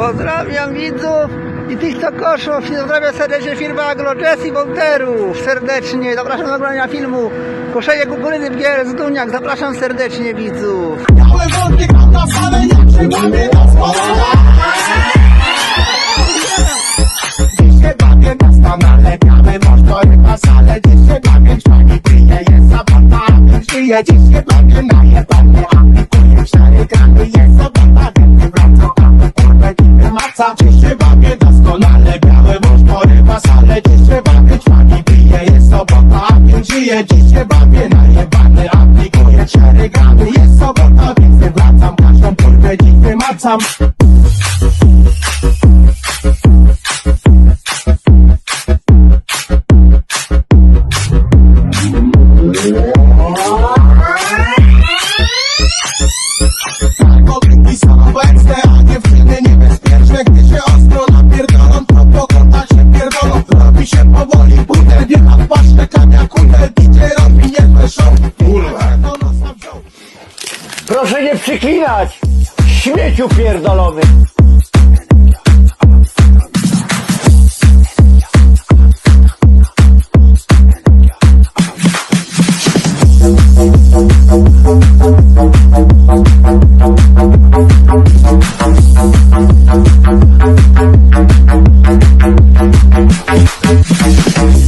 Pozdrawiam widzów i tych co koszą. Pozdrawiam serdecznie firma Agro Jazz i Wolterów. Serdecznie zapraszam do oglądania filmu Koszenie Kukurydzy w Gier Duniak. Zapraszam serdecznie widzów. Dziś się bawię doskonale, białe Dziś się bawię doskonale, białe masz to ryba sale Dziś się bawię, czwani pije, jest sobota, a my żyje. Dziś się bawię najebany, aplikuję cztery gramy. Jest sobota, więc wracam, każdą kurwę dziś wymacam przyklinać! Śmieciu pierdolony! Amfetamina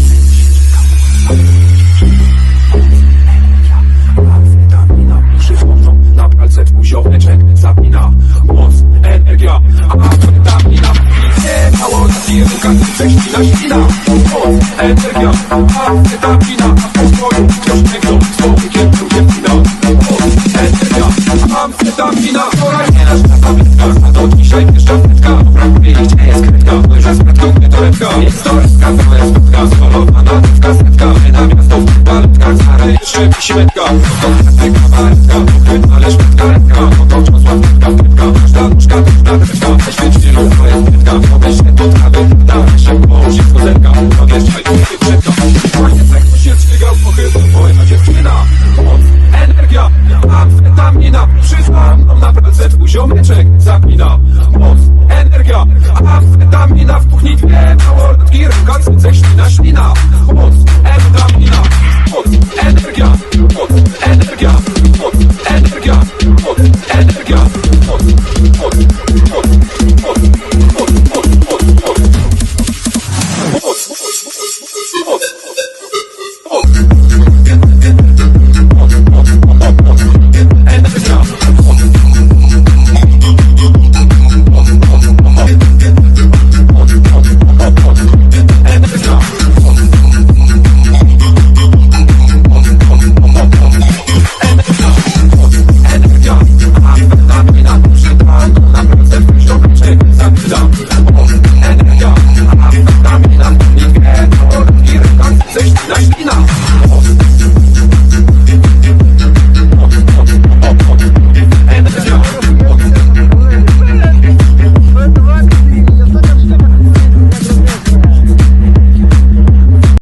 mało Jezuka, prześcina ślina. Moc, energia. Amfetamina A w pokoju wciąż negdą Słownikiem ludzie wina Moc, energia. Amfetamina Wczoraj nie nasz pamiętka A do dzisiaj jeszcze wnetka Brakuje jej gdzie jest kredka. Już z kredką nie torebka Jest torebka, to jest kredka Skolowana nówka, setka. My na miasto w paletkach Stare jeszcze wisimetka To kredka, baretka Ukryta, ale szmetka ręka No to wciąż łapka, kredka Każda nóżka, każda kredka Na dziewczyna Moc, energia, amfetamina. Przyszła mną na pracę, twój ziomeczek zapina. Moc, energia, amfetamina. W kuchni dwie małolotki, rybka, cycek, ślina, ślina